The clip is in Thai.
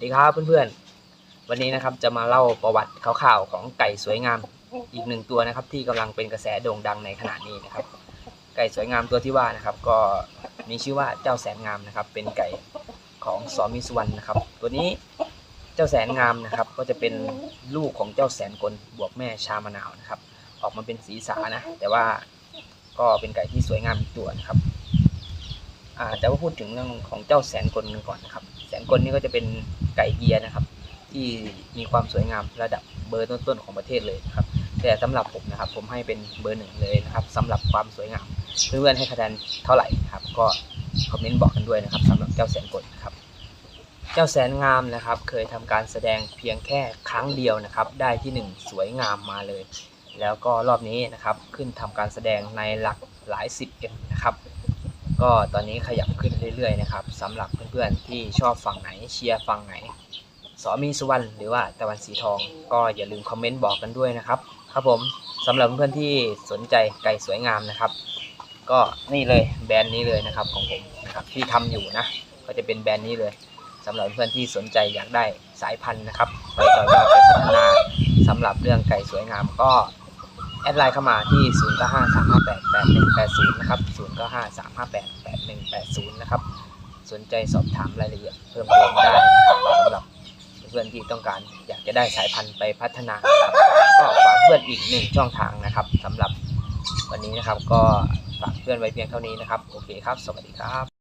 สวัสดีครับเพื่อนๆ วันนี้นะครับจะมาเล่าประวัติคร่าวๆของไก่สวยงามอีกหนึ่งตัวนะครับ ที่กำลังเป็นกระแสโด่งดังในขณะนี้นะครับ ไก่สวยงามตัวที่ว่านะครับ ก็มีชื่อว่าเจ้าแสนงามนะครับ เป็นไก่ของสอมิสุวรรณนะครับ ตัวนี้เจ้าแสนงามนะครับ ก็จะเป็นลูกของเจ้าแสนกลบวกแม่ชามะนาวนะครับ ออกมาเป็นสีสานะ แต่ว่าก็เป็นไก่ที่สวยงามอีกตัวนะครับ แต่ว่าพูดถึงเรื่องของเจ้าแสนกลกันก่อนนะครับ แสนกลนี่ก็จะเป็นไก่เบียร์นะครับ ที่มีความสวยงามระดับเบอร์ต้นๆของประเทศเลยนะครับ แต่สำหรับผมนะครับ ผมให้เป็นเบอร์หนึ่งเลยนะครับสำหรับความสวยงาม เพื่อนๆให้คะแนนเท่าไหร่ครับ ก็คอมเมนต์บอกกันด้วยนะครับสำหรับเจ้าแสนกลนะครับเจ้าแสนงามนะครับ เคยทำการแสดงเพียงแค่ครั้งเดียวนะครับ ได้ที่หนึ่งสวยงามมาเลย แล้วก็รอบนี้นะครับขึ้นทำการแสดงในหลักหลายสิบเอ็มนะครับ ก็ตอนนี้ขยับขึ้นเรื่อยๆนะครับสำหรับเพื่อนๆที่ชอบฝั่งไหนเชียร์ฝั่งไหนสอมีสุวรรณหรือว่าตะวันสีทองก็อย่าลืมคอมเมนต์บอกกันด้วยนะครับ ครับผมสำหรับเพื่อนๆที่สนใจไก่สวยงามนะครับ ก็นี่เลยแบรนด์นี้เลยนะครับของผมนะครับที่ทำอยู่นะ ก็จะเป็นแบรนด์นี้เลยสำหรับเพื่อนที่สนใจอยากได้สายพันธุ์นะครับไปต่อยอดไปพัฒนาสำหรับเรื่องไก่สวยงามก็ แอดไลน์เข้ามาที่ 0 9 5 3 5 8 8 1 8 0 นะครับ 0 9 5 3 5 8 8 1 8 0 นะครับ สนใจสอบถามรายละเอียดเพิ่มเติมได้นะครับสำหรับเพื่อนที่ต้องการอยากจะได้สายพันธุ์ไปพัฒนาครับก็ฝากเพื่อนอีกหนึ่งช่องทางนะครับสำหรับวันนี้นะครับก็ฝากเพื่อนไว้เพียงเท่านี้นะครับ โอเคครับ สวัสดีครับ